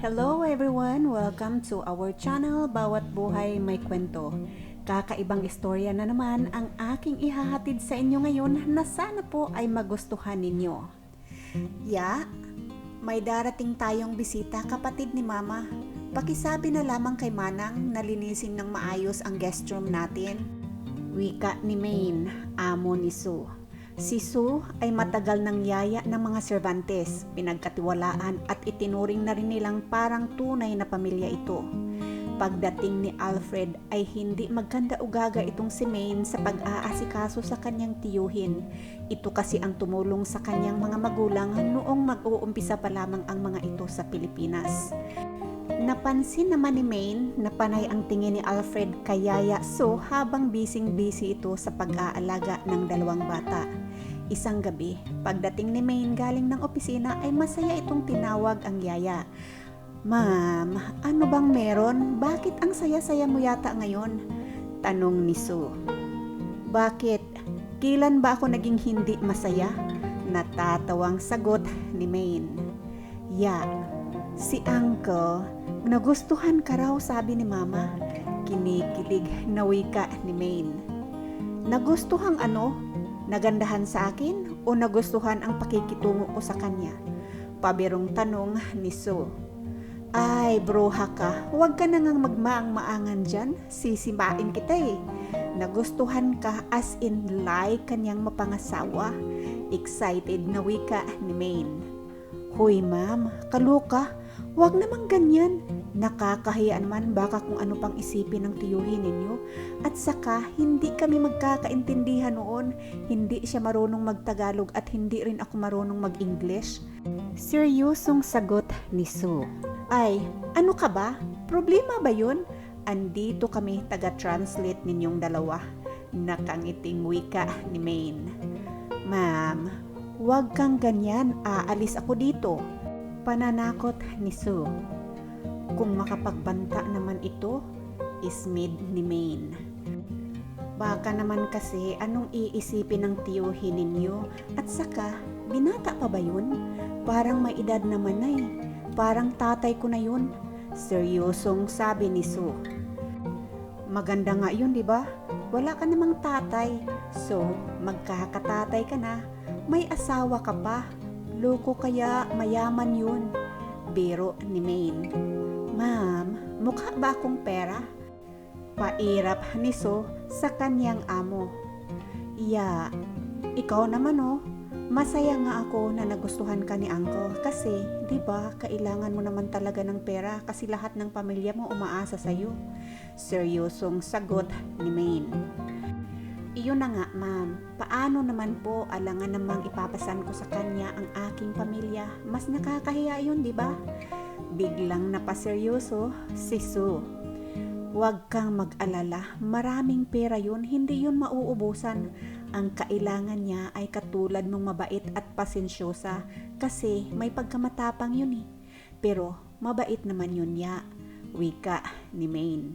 Hello everyone! Welcome to our channel, Bawat Buhay May Kwento. Kakaibang istorya na naman ang aking ihahatid sa inyo ngayon na sana po ay magustuhan ninyo. Ya, may darating tayong bisita kapatid ni Mama. Pakisabi na lamang kay Manang na linisin ng maayos ang guest room natin. Wika ni Maine, amo ni Sue. Si Sue ay matagal ng yaya ng mga Cervantes, pinagkatiwalaan at itinuring na rin nilang parang tunay na pamilya ito. Pagdating ni Alfred ay hindi magkanda ugaga itong si Maine sa pag-aasikaso sa kanyang tiyuhin. Ito kasi ang tumulong sa kanyang mga magulang noong mag-uumpisa pa lamang ang mga ito sa Pilipinas. Napansin naman ni Maine na panay ang tingin ni Alfred kay Yaya So habang bising-busy ito sa pag-aalaga ng dalawang bata. Isang gabi, pagdating ni Maine galing ng opisina ay masaya itong tinawag ang Yaya. Ma'am, ano bang meron? Bakit ang saya-saya mo yata ngayon? Tanong ni Sue. Bakit? Kailan ba ako naging hindi masaya? Natatawang sagot ni Maine. Ya, si Uncle, nagustuhan ka raw sabi ni Mama. Kinikilig na wika ni Maine. Nagustuhang ano? Nagandahan sa akin o nagustuhan ang pakikitungo ko sa kanya? Pabirong tanong ni Sue. Ay, broha ka. Huwag ka na ngang magmaang-maangan dyan. Sisimain kita eh. Nagustuhan ka as in like kanyang mapangasawa. Excited na wika ni Maine. Hoy ma'am, kaluka. Huwag namang ganyan. Nakakahiya naman baka kung ano pang isipin ng tiyuhin ninyo. At saka, hindi kami magkakaintindihan noon. Hindi siya marunong magtagalog at hindi rin ako marunong mag-English. Seryosong sagot ni Sue. Ay, ano ka ba? Problema ba yun? Andito kami taga-translate ninyong dalawa. Nakangiting wika ni Maine. Ma'am, huwag kang ganyan. Aalis ako dito. Pananakot ni Sue. Kung makapagbanta naman ito, ismid ni Maine. Baka naman kasi anong iisipin ng tiyuhin ninyo at saka binata pa ba yun? Parang may edad naman na eh. Parang tatay ko na yun. Seryosong sabi ni Sue. Maganda nga yun, di ba? Wala ka namang tatay. So, magkakatatay ka na. May asawa ka pa. Loko kaya mayaman yun. Biro ni Maine. Ma'am, mukha ba akong pera? Pairap ni So sa kanyang amo. Iya, ikaw naman oh. Masaya nga ako na nagustuhan ka ni Uncle kasi, 'di ba, kailangan mo naman talaga ng pera kasi lahat ng pamilya mo umaasa sa iyo. Seryosong sagot ni Maine. Iyon na nga, ma'am. Paano naman po alangan namang ipapasan ko sa kanya ang aking pamilya? Mas nakakahiya yun, di ba? Biglang napaseryoso si Sue. Huwag kang mag-alala, maraming pera yun, hindi yun mauubusan. Ang kailangan niya ay katulad ng mabait at pasensyosa kasi may pagkamatapang yun eh. Pero mabait naman yun niya, wika ni Maine.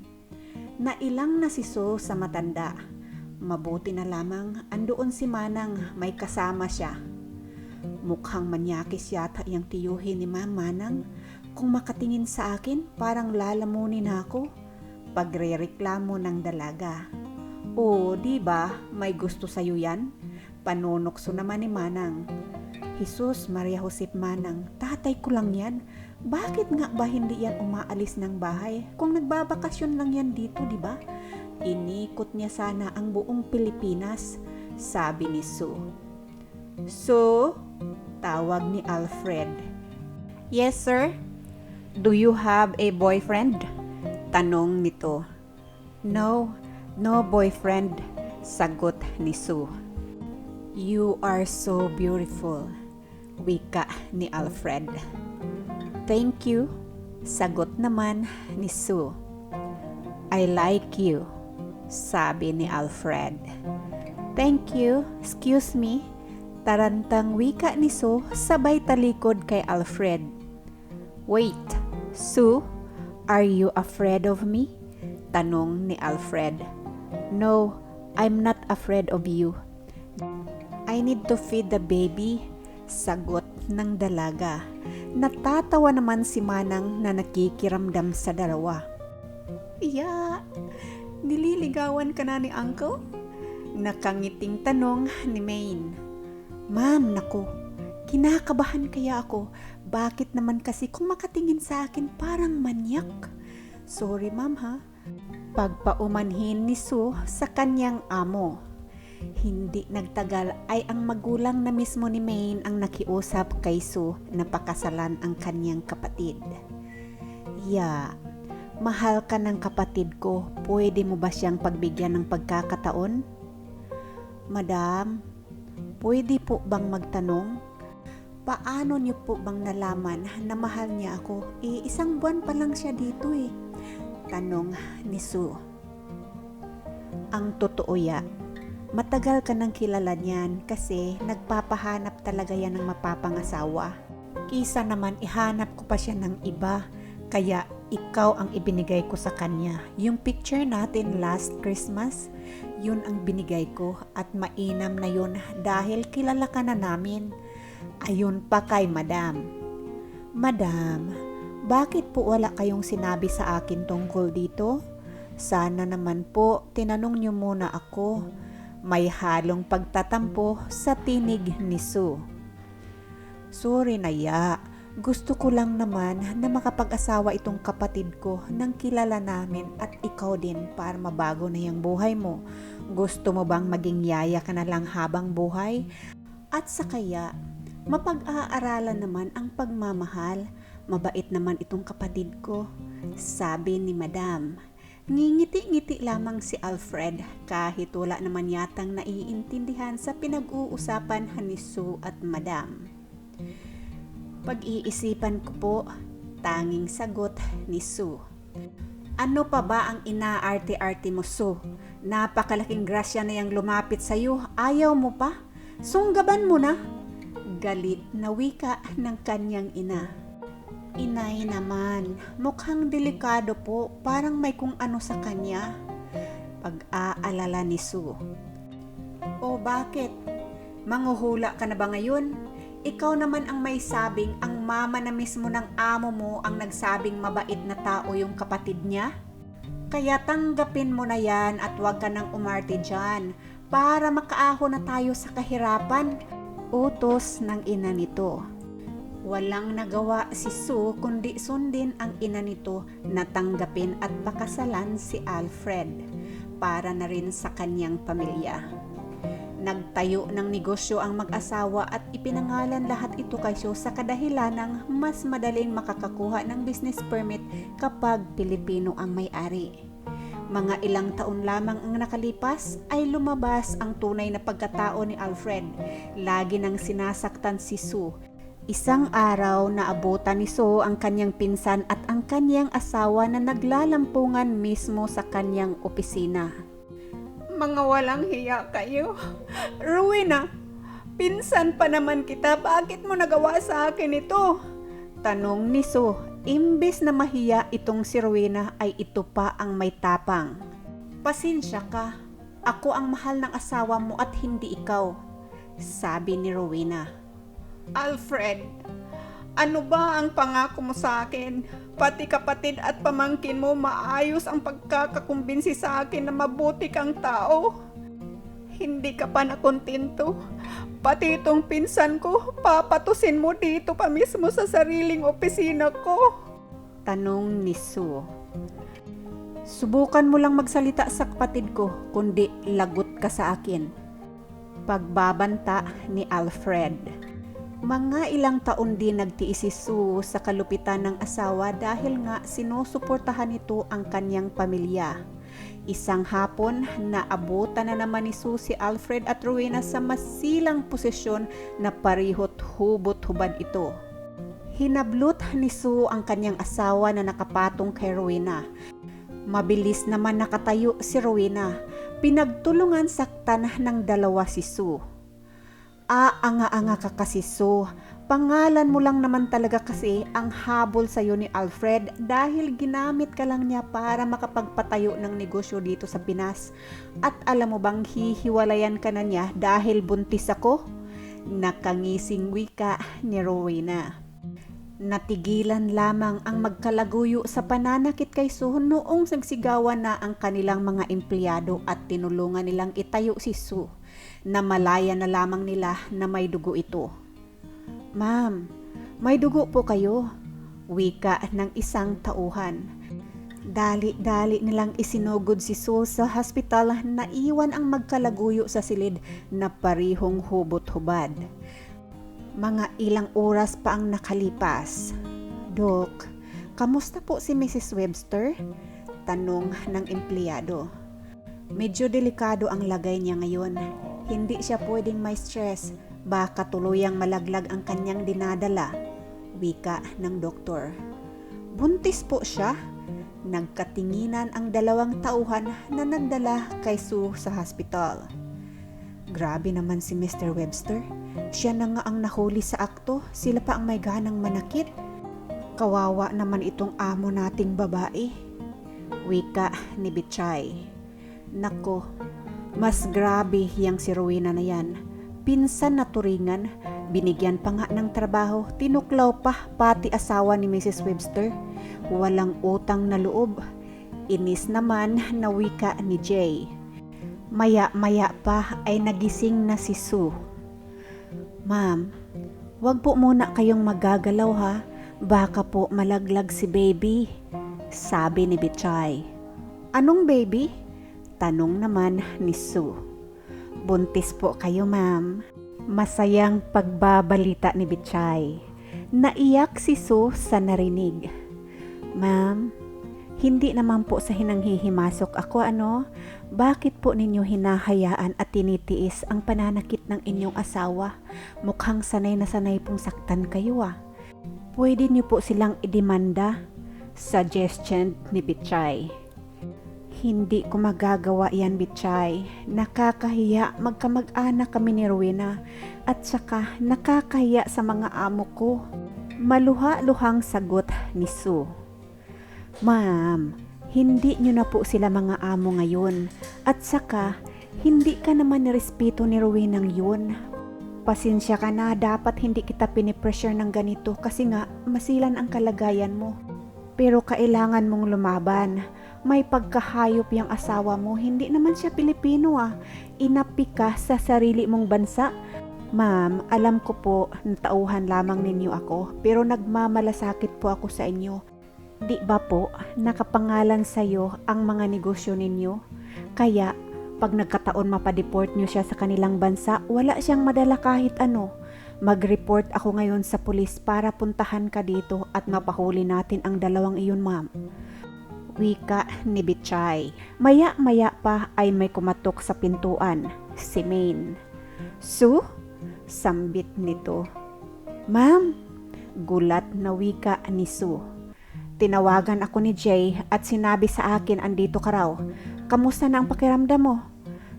Nailang na si So sa matanda. Mabuti na lamang andoon si Manang may kasama siya. Mukhang manyakis yata yung tiyuhin ni Ma'am Manang. Kung makatingin sa akin, parang lalamunin ako. Pagre-reklamo ng dalaga. O, di ba, may gusto sa'yo yan? Panunokso naman ni Manang. Jesus Maria Josep Manang, tatay ko lang yan. Bakit nga ba hindi yan umaalis ng bahay? Kung nagbabakasyon lang yan dito, di ba? Inikot niya sana ang buong Pilipinas, sabi ni Sue. So, tawag ni Alfred. Yes, sir. Do you have a boyfriend? Tanong nito. No, no boyfriend, sagot ni Sue. You are so beautiful, wika ni Alfred. Thank you, sagot naman ni Sue. I like you, sabi ni Alfred. Thank you, excuse me, tarantang wika ni Sue sabay talikod kay Alfred. Wait, Sue, are you afraid of me? Tanong ni Alfred. No, I'm not afraid of you. I need to feed the baby, sagot ng dalaga. Natatawa naman si Manang na nakikiramdam sa dalawa. Iya, nililigawan ka na ni Uncle? Nakangiting tanong ni Maine. Ma'am, nako, kinakabahan kaya ako. Bakit naman kasi kung makatingin sa akin parang manyak? Sorry ma'am ha. Pagpaumanhin ni Sue sa kanyang amo. Hindi nagtagal ay ang magulang na mismo ni Maine ang nakiusap kay Sue na pakasalan ang kanyang kapatid. Ya, mahal ka ng kapatid ko, pwede mo ba siyang pagbigyan ng pagkakataon? Madam, pwede po bang magtanong? Paano niyo po bang nalaman na mahal niya ako? Eh, isang buwan pa lang siya dito eh. Tanong ni Sue. Ang totoo ya, matagal ka nang kilala niyan kasi nagpapahanap talaga yan ng mapapangasawa. Kisa naman ihanap ko pa siya ng iba, kaya ikaw ang ibinigay ko sa kanya. Yung picture natin last Christmas, yun ang binigay ko at mainam na yun dahil kilala ka na namin. Ayun pa kay Madam. Madam, bakit po wala kayong sinabi sa akin tungkol dito? Sana naman po tinanong niyo muna ako. May halong pagtatampo sa tinig ni Sue. Sorry na ya. Gusto ko lang naman na makapag-asawa itong kapatid ko nang kilala namin at ikaw din para mabago na yung buhay mo. Gusto mo bang maging yaya ka na lang habang buhay? At sa kaya, mapag-aaralan naman ang pagmamahal. Mabait naman itong kapatid ko. Sabi ni Madam. Ngingiti-ngiti lamang si Alfred kahit wala naman yatang naiintindihan sa pinag-uusapan ni Sue at Madam. Pag-iisipan ko po, tanging sagot ni Sue. Ano pa ba ang inaarte-arte mo, Sue? Napakalaking grasya na yung lumapit sa'yo. Ayaw mo pa? Sunggaban mo na. Galit na wika ng kanyang ina. Inay naman, mukhang delikado po, parang may kung ano sa kanya. Pag-aalala ni Sue. O bakit? Manguhula ka na ba ngayon? Ikaw naman ang may sabing ang mama na mismo ng amo mo ang nagsabing mabait na tao yung kapatid niya? Kaya tanggapin mo na yan at huwag ka nang umarte dyan para makaaho na tayo sa kahirapan. Utos ng ina nito. Walang nagawa si Sue kundi sundin ang ina nito na tanggapin at pakasalan si Alfred para na rin sa kanyang pamilya. Nagtayo ng negosyo ang mag-asawa at ipinangalan lahat ito kay Sue sa kadahilan ng mas madaling makakakuha ng business permit kapag Pilipino ang may-ari. Mga ilang taon lamang ang nakalipas ay lumabas ang tunay na pagkatao ni Alfred. Lagi nang sinasaktan si Sue. Isang araw na abutan ni Sue ang kanyang pinsan at ang kanyang asawa na naglalampungan mismo sa kanyang opisina. Mga walang hiya kayo. Rowena, pinsan pa naman kita. Bakit mo nagawa sa akin ito? Tanong ni Sue. Imbis na mahiya itong si Rowena ay ito pa ang may tapang. Pasensya ka. Ako ang mahal ng asawa mo at hindi ikaw. Sabi ni Rowena. Alfred, ano ba ang pangako mo sa akin? Pati kapatid at pamangkin mo maayos ang pagkakakumbinsi sa akin na mabuti kang tao. Hindi ka pa nakontento. Pati itong pinsan ko, papatusin mo dito pa mismo sa sariling opisina ko. Tanong ni Sue. Subukan mo lang magsalita sa kapatid ko, kundi lagot ka sa akin. Pagbabanta ni Alfred. Mga ilang taon din nagtiis si Sue sa kalupitan ng asawa dahil nga sinusuportahan nito ang kanyang pamilya. Isang hapon, naabutan na naman ni Sue si Alfred at Rowena sa masilang posisyon na parihot hubot hubad ito. Hinablot ni Sue ang kanyang asawa na nakapatong kay Rowena. Mabilis naman nakatayo si Rowena. Pinagtulungan saktan ng dalawa si Sue. Aanga-anga ka kasi so. Pangalan mo lang naman talaga kasi ang habol sa'yo ni Alfred dahil ginamit ka lang niya para makapagpatayo ng negosyo dito sa Pinas. At alam mo bang hihiwalayan ka na niya dahil buntis ako? Nakangising wika ni Rowena. Natigilan lamang ang magkalaguyo sa pananakit kay Sue noong nagsigawan na ang kanilang mga empleyado at tinulungan nilang itayo si Sue na malaya na lamang nila na may dugo ito. Ma'am, may dugo po kayo. Wika ng isang tauhan. Dali-dali nilang isinugod si Sue sa hospital na iwan ang magkalaguyo sa silid na parihong hubot-hubad. Mga ilang oras pa ang nakalipas. Dok, kamusta po si Mrs. Webster? Tanong ng empleyado. Medyo delikado ang lagay niya ngayon. Hindi siya pwedeng may stress. Baka tuluyang malaglag ang kanyang dinadala. Wika ng doktor. Buntis po siya. Nagkatinginan ang dalawang tauhan na nagdala kay Sue sa hospital. Grabe naman si Mr. Webster. Siya na nga ang nahuli sa akto, sila pa ang may ganang manakit. Kawawa naman itong amo nating babae. Wika ni Bichay. Nako, mas grabe yang si Rowena na yan. Pinsan na turingan, binigyan pa nga ng trabaho, tinuklaw pa pati asawa ni Mrs. Webster. Walang utang na loob. Inis naman na wika ni Jay. Maya-maya pa ay nagising na si Sue. Ma'am, wag po muna kayong magagalaw ha. Baka po malaglag si baby. Sabi ni Bichay. Anong baby? Tanong naman ni Sue. Buntis po kayo ma'am. Masayang pagbabalita ni Bichay. Naiyak si Sue sa narinig. Ma'am, hindi naman po sa hinanghihimasok ako ano. Bakit po ninyo hinahayaan at tinitiis ang pananakit ng inyong asawa? Mukhang sanay na sanay pong saktan kayo ah. Pwede niyo po silang idemanda? Suggestion ni Bichay. Hindi ko magagawa yan, Bichay. Nakakahiya magkamag-anak kami ni Rowena at saka nakakahiya sa mga amo ko. Maluha-luhang sagot ni Sue. Ma'am, hindi nyo na po sila mga amo ngayon. At saka, hindi ka naman nirespeto ni Rowena ng yun. Pasensya ka na, dapat hindi kita pinipressure ng ganito kasi nga masilan ang kalagayan mo. Pero kailangan mong lumaban. May pagkahayop yung asawa mo, hindi naman siya Pilipino ah. Inapi ka sa sarili mong bansa. Ma'am, alam ko po na tauhan lamang ninyo ako, pero nagmamalasakit po ako sa inyo. Di ba po, nakapangalan sa iyo ang mga negosyo ninyo? Kaya, pag nagkataon mapadeport nyo siya sa kanilang bansa, wala siyang madala kahit ano. Mag-report ako ngayon sa pulis para puntahan ka dito at mapahuli natin ang dalawang iyon, ma'am. Wika ni Bichay. Maya-maya pa ay may kumatok sa pintuan. Si Maine. Su? Sambit nito. Ma'am? Gulat na wika ni Sue. Tinawagan ako ni Jay at sinabi sa akin andito ka raw. Kamusta na ang pakiramdam mo?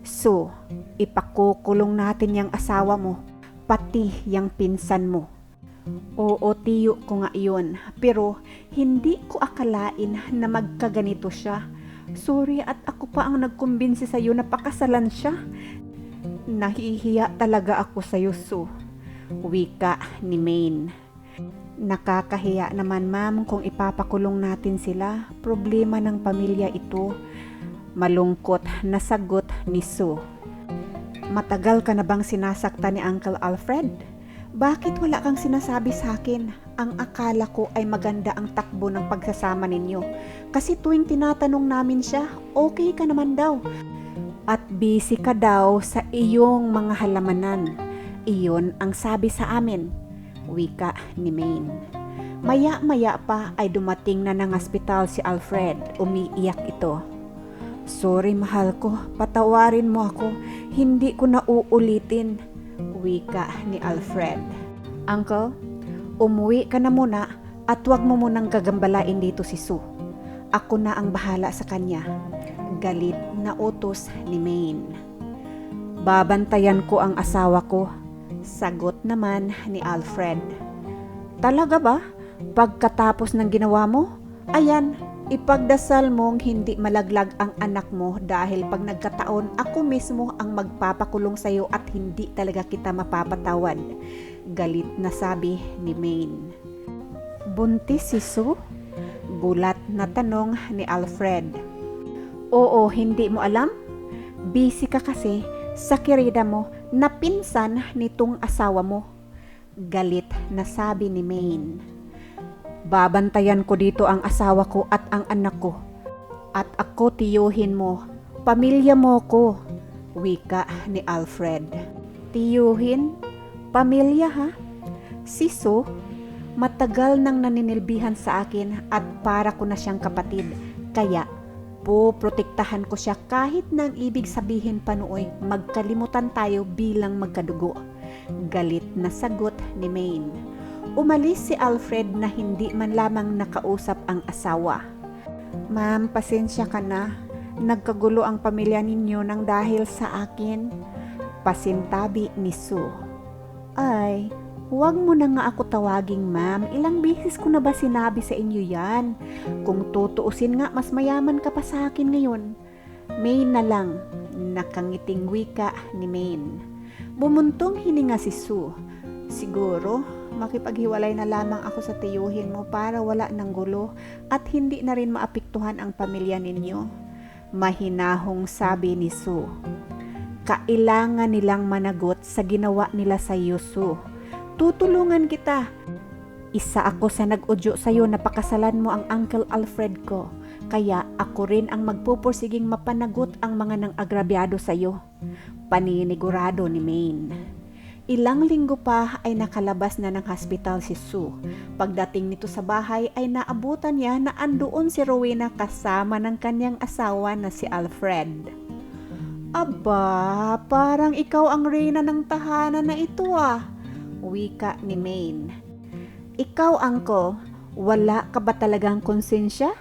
So, ipakukulong natin yung asawa mo, pati yung pinsan mo. Oo, tiyo ko nga iyon. Pero hindi ko akalain na magkaganito siya. Sorry at ako pa ang nagkumbinsi sa'yo na pakasalan siya. Nahihiya talaga ako sa'yo, Sue. Wika ni Maine. Nakakahiya naman ma'am kung ipapakulong natin sila. Problema ng pamilya ito. Malungkot na sagot ni Sue. Matagal ka na bang sinasaktan ni Uncle Alfred? Bakit wala kang sinasabi sa akin? Ang akala ko ay maganda ang takbo ng pagsasama ninyo. Kasi tuwing tinatanong namin siya, okay ka naman daw. At busy ka daw sa iyong mga halamanan. Iyon ang sabi sa amin wika ni Maine. Maya-maya pa ay dumating na ng ospital si Alfred. Umiiyak ito. Sorry mahal ko, patawarin mo ako. Hindi ko na uulitin. Wika ni Alfred. Uncle, umuwi ka na muna at huwag mo munang gagambalain dito si Sue. Ako na ang bahala sa kanya. Galit na utos ni Maine. Babantayan ko ang asawa ko Sagot naman ni Alfred. Talaga ba? Pagkatapos ng ginawa mo? Ayan, Ipagdasal mong hindi malaglag ang anak mo dahil pag nagkataon ako mismo ang magpapakulong sa'yo at hindi talaga kita mapapatawad. Galit na sabi ni Maine. Buntis si Sue? Gulat na tanong ni Alfred. Oo, hindi mo alam? Busy ka kasi sa kirida mo na pinsan nitong asawa mo. Galit na sabi ni Maine. Babantayan ko dito ang asawa ko at ang anak ko. At ako tiyuhin mo. Pamilya mo ko. Wika ni Alfred. Tiyuhin? Pamilya ha? Siso? Matagal nang naninilbihan sa akin at para ko na siyang kapatid. Kaya, poprotektahan ko siya kahit nang ibig sabihin pa nooy magkalimutan tayo bilang magkadugo. Galit na sagot ni Maine. Umalis si Alfred na hindi man lamang nakausap ang asawa. Ma'am, pasensya ka na. Nagkagulo ang pamilya ninyo nang dahil sa akin. Pasintabi ni Sue. Ay, huwag mo na nga ako tawaging ma'am. Ilang beses ko na ba sinabi sa inyo yan? Kung tutuusin nga, mas mayaman ka pa sa akin ngayon. Maine na lang, nakangiting wika ni Maine. Bumuntong hininga si Sue. Siguro, makipaghiwalay na lamang ako sa tiyuhin mo para wala ng gulo at hindi na rin maapektuhan ang pamilya ninyo. Mahinahong sabi ni Sue. Kailangan nilang managot sa ginawa nila sa iyo, Sue. Tutulungan kita. Isa ako sa nag-udyo sa iyo na pakasalan mo ang Uncle Alfred ko. Kaya ako rin ang magpupursiging mapanagot ang mga nang agrabyado sa iyo. Paninigurado ni Maine. Ilang linggo pa ay nakalabas na ng hospital si Sue. Pagdating nito sa bahay ay naabutan niya na andoon si Rowena kasama ng kanyang asawa na si Alfred. Aba, parang ikaw ang reyna ng tahanan na ito ah. Wika ni Maine. Ikaw, uncle, wala ka ba talagang konsensya?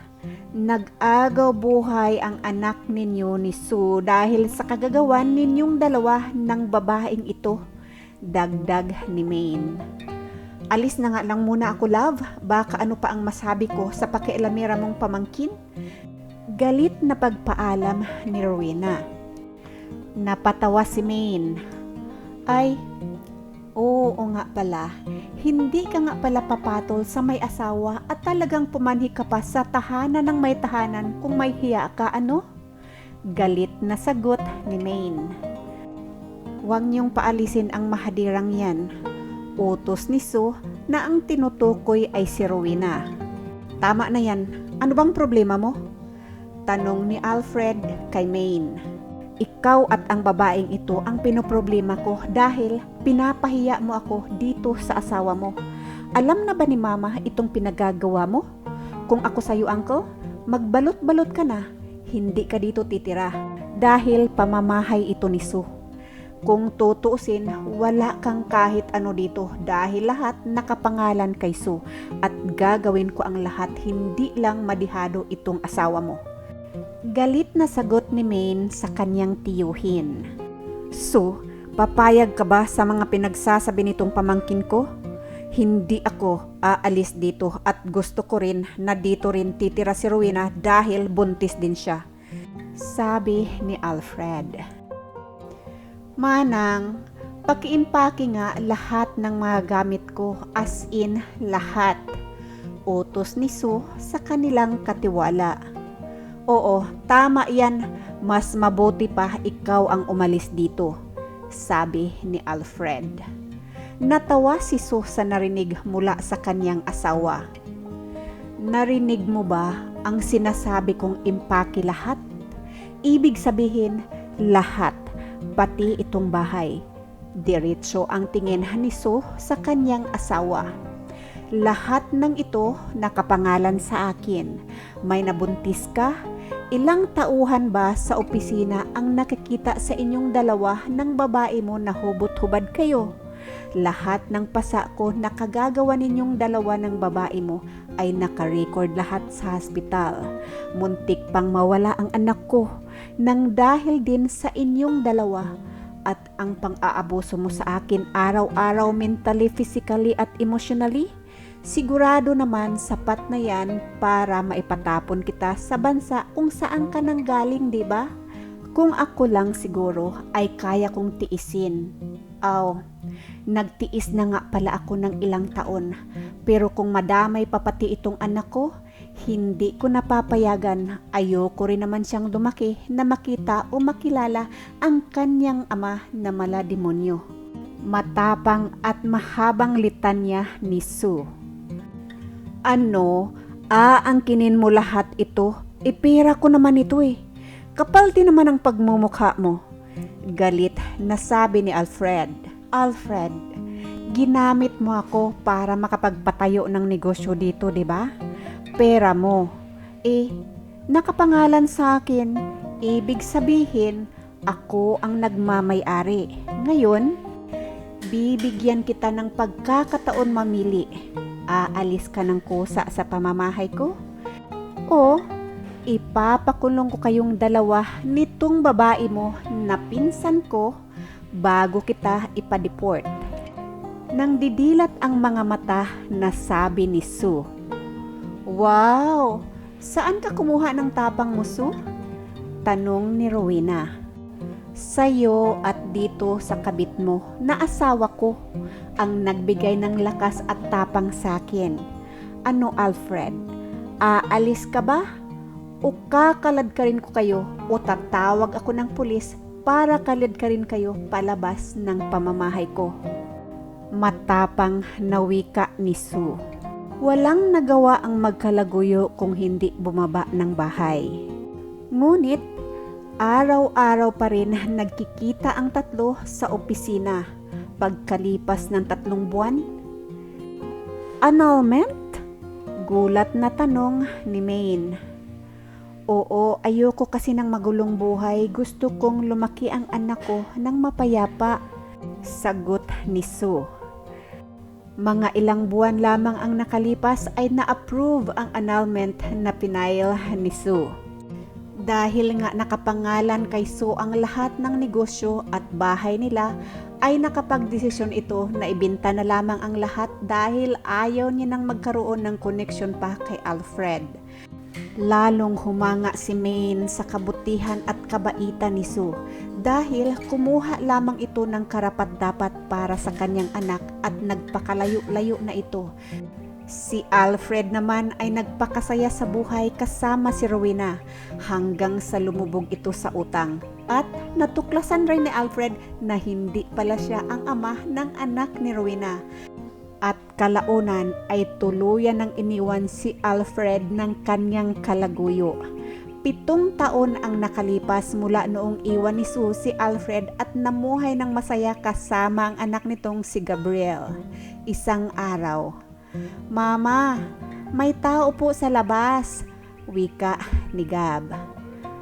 Nag-agaw buhay ang anak ninyo ni Sue dahil sa kagagawan ninyong dalawa ng babaeng ito. Dagdag ni Maine. Alis na nga lang muna ako, love. Baka ano pa ang masabi ko sa pakialamera mong pamangkin? Galit na pagpaalam ni Rowena. Napatawa si Maine. Ay, oo nga pala. Hindi ka nga pala papatol sa may asawa at talagang pumanhi ka pa sa tahanan ng may tahanan kung may hiya ka ano? Galit na sagot ni Maine. Huwag niyong paalisin ang mahadirang yan. Utos ni Sue na ang tinutukoy ay si Rowena. Tama na yan. Ano bang problema mo? Tanong ni Alfred kay Maine. Ikaw at ang babaeng ito ang pinoproblema ko dahil pinapahiya mo ako dito sa asawa mo. Alam na ba ni mama itong pinagagawa mo? Kung ako sa'yo, uncle, magbalot-balot ka na. Hindi ka dito titira dahil pamamahay ito ni Sue. Kung tutuusin, wala kang kahit ano dito dahil lahat nakapangalan kay Sue at gagawin ko ang lahat hindi lang madihado itong asawa mo. Galit na sagot ni Maine sa kanyang tiyuhin. Sue, papayag ka ba sa mga pinagsasabi nitong pamangkin ko? Hindi ako aalis dito at gusto ko rin na dito rin titira si Rowena dahil buntis din siya. Sabi ni Alfred. Manang, pakiimpake nga lahat ng mga gamit ko as in lahat. Utos ni Sue sa kanilang katiwala. Oo, tama yan. Mas mabuti pa ikaw ang umalis dito, sabi ni Alfred. Natawa si Sue sa narinig mula sa kanyang asawa. Narinig mo ba ang sinasabi kong impake lahat? Ibig sabihin, lahat pati itong bahay. Diretso ang tingin ni Sue sa kanyang asawa. Lahat ng ito nakapangalan sa akin. May nabuntis ka? Ilang tauhan ba sa opisina ang nakikita sa inyong dalawa ng babae mo na hubot-hubad kayo? Lahat ng pasa ko na kagagawa ninyong dalawa ng babae mo ay nakarecord lahat sa hospital. Muntik pang mawala ang anak ko nang dahil din sa inyong dalawa at ang pang-aabuso mo sa akin araw-araw mentally, physically at emotionally, Sigurado naman sapat na yan para maipatapon kita sa bansa kung saan ka nang galing, di ba? Kung ako lang siguro ay kaya kong tiisin. Aw, nagtiis na nga pala ako ng ilang taon. Pero kung madamay pa pati itong anak ko, hindi ko napapayagan. Ayoko rin naman siyang lumaki na makita o makilala ang kanyang ama na mala demonyo. Matapang at mahabang litanya ni Sue. Ano? Aangkinin mo lahat ito? Ipira ko naman ito eh. Kapal din naman ang pagmumukha mo. Galit na sabi ni Alfred. Alfred, ginamit mo ako para makapagpatayo ng negosyo dito, di ba? Pera mo. Eh, nakapangalan sa akin. Ibig sabihin, ako ang nagmamay-ari. Ngayon, bibigyan kita ng pagkakataon mamili aalis ka ng kusa sa pamamahay ko? O ipapakulong ko kayong dalawa nitong babae mo na pinsan ko bago kita ipadeport. Nang didilat ang mga mata na sabi ni Sue. Wow! Saan ka kumuha ng tapang mo, Sue? Tanong ni Rowena sa'yo at dito sa kabit mo na asawa ko ang nagbigay ng lakas at tapang sa akin. Ano Alfred? Aalis ka ba? O kakalad ka rin ko kayo o tatawag ako ng pulis para kalad ka rin kayo palabas ng pamamahay ko. Matapang na wika ni Sue. Walang nagawa ang magkalaguyo kung hindi bumaba ng bahay. Ngunit Araw-araw pa rin nagkikita ang tatlo sa opisina pagkalipas ng tatlong buwan. Annulment? Gulat na tanong ni Maine. Oo, ayoko kasi ng magulong buhay. Gusto kong lumaki ang anak ko ng mapayapa. Sagot ni Sue. Mga ilang buwan lamang ang nakalipas ay na-approve ang annulment na pinail ni Sue. Dahil nga nakapangalan kay So ang lahat ng negosyo at bahay nila, ay nakapagdesisyon ito na ibenta na lamang ang lahat dahil ayaw niya nang magkaroon ng connection pa kay Alfred. Lalong humanga si Maine sa kabutihan at kabaitan ni Sue dahil kumuha lamang ito ng karapat-dapat para sa kanyang anak at nagpakalayo-layo na ito Si Alfred naman ay nagpakasaya sa buhay kasama si Rowena hanggang sa lumubog ito sa utang. At natuklasan rin ni Alfred na hindi pala siya ang ama ng anak ni Rowena. At kalaunan ay tuluyan ng iniwan si Alfred ng kanyang kalaguyo. Pitong taon ang nakalipas mula noong iwan ni Sue si Alfred at namuhay ng masaya kasama ang anak nitong si Gabriel. Isang araw, Mama, may tao po sa labas. Wika ni Gab.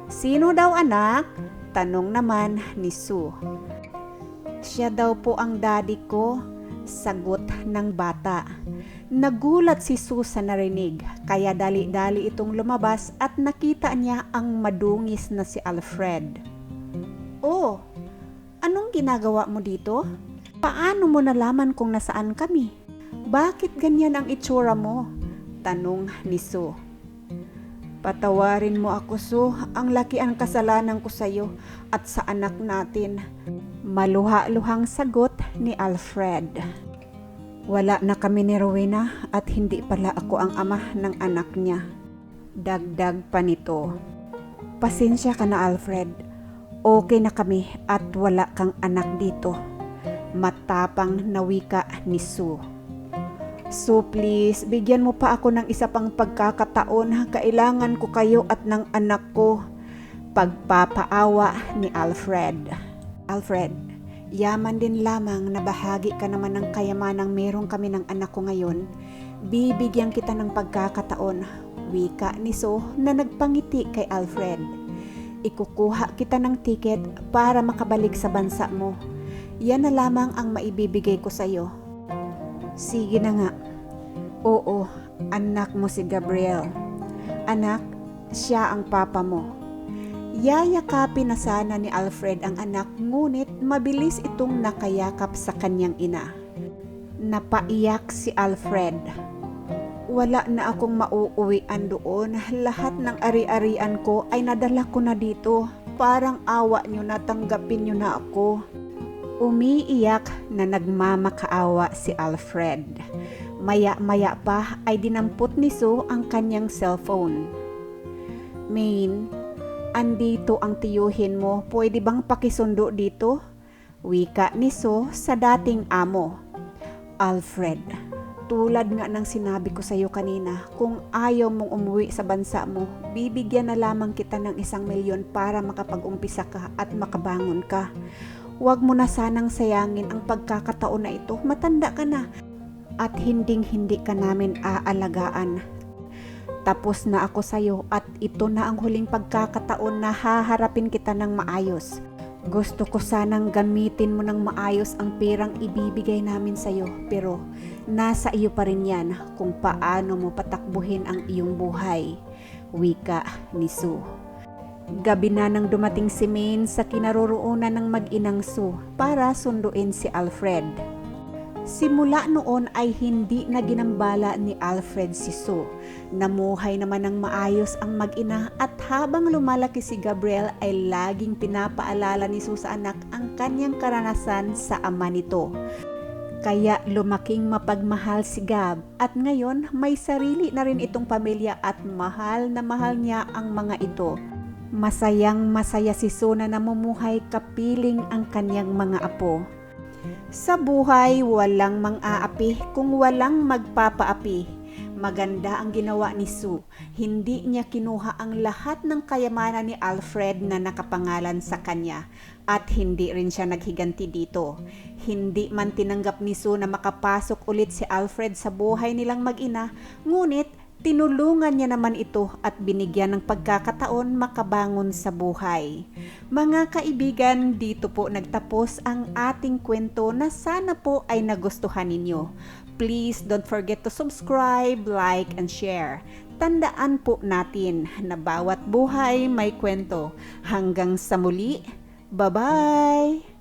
Sino daw anak? Tanong naman ni Sue. Siya daw po ang daddy ko. Sagot ng bata. Nagulat si Sue sa narinig, kaya dali-dali itong lumabas at nakita niya ang madungis na si Alfred. Oh, anong ginagawa mo dito? Paano mo nalaman kung nasaan kami? Bakit ganyan ang itsura mo? Tanong ni Sue. Patawarin mo ako, Sue. Ang laki ang kasalanan ko sa iyo at sa anak natin. Maluha-luhang sagot ni Alfred. Wala na kami ni Rowena at hindi pala ako ang ama ng anak niya. Dagdag pa nito. Pasensya ka na Alfred. Okay na kami at wala kang anak dito. Matapang na wika ni Sue. So please, bigyan mo pa ako ng isa pang pagkakataon. Kailangan ko kayo at ng anak ko. Pagpapaawa ni Alfred. Alfred, yaman din lamang na bahagi ka naman ng kayamanang meron kami ng anak ko ngayon. Bibigyan kita ng pagkakataon. Wika ni So na nagpangiti kay Alfred. Ikukuha kita ng tiket para makabalik sa bansa mo. Yan na lamang ang maibibigay ko sa iyo. Sige na nga. Oo, anak mo si Gabriel. Anak, siya ang papa mo. Yayakapin na sana ni Alfred ang anak ngunit mabilis itong nakayakap sa kanyang ina. Napaiyak si Alfred. Wala na akong mauuwian doon. Lahat ng ari-arian ko ay nadala ko na dito. Parang awa nyo na tanggapin nyo na ako. Umiiyak na nagmamakaawa si Alfred. Maya-maya pa ay dinampot ni Sue ang kanyang cellphone. Main, andito ang tiyuhin mo. Pwede bang pakisundo dito? Wika ni Sue sa dating amo. Alfred, tulad nga ng sinabi ko sa iyo kanina, kung ayaw mong umuwi sa bansa mo, bibigyan na lamang kita ng isang milyon para makapag-umpisa ka at makabangon ka. Huwag mo na sanang sayangin ang pagkakataon na ito. Matanda ka na at hinding-hindi ka namin aalagaan. Tapos na ako sa'yo at ito na ang huling pagkakataon na haharapin kita ng maayos. Gusto ko sanang gamitin mo ng maayos ang perang ibibigay namin sa'yo pero nasa iyo pa rin yan kung paano mo patakbuhin ang iyong buhay. Wika ni Sue. Gabi na nang dumating si Maine sa kinaroroonan ng mag-inang Sue para sunduin si Alfred. Simula noon ay hindi na ginambala ni Alfred si Sue. Namuhay naman ng maayos ang mag-ina at habang lumalaki si Gabriel ay laging pinapaalala ni Sue sa anak ang kanyang karanasan sa ama nito. Kaya lumaking mapagmahal si Gab at ngayon may sarili na rin itong pamilya at mahal na mahal niya ang mga ito. Masayang masaya si Sue na namumuhay kapiling ang kanyang mga apo. Sa buhay, walang mang-aapi kung walang magpapaapi. Maganda ang ginawa ni Sue. Hindi niya kinuha ang lahat ng kayamanan ni Alfred na nakapangalan sa kanya at hindi rin siya naghiganti dito. Hindi man tinanggap ni Sue na makapasok ulit si Alfred sa buhay nilang mag-ina, ngunit tinulungan niya naman ito at binigyan ng pagkakataon makabangon sa buhay. Mga kaibigan, dito po nagtapos ang ating kwento na sana po ay nagustuhan ninyo. Please don't forget to subscribe, like, and share. Tandaan po natin na bawat buhay may kwento. Hanggang sa muli, bye-bye!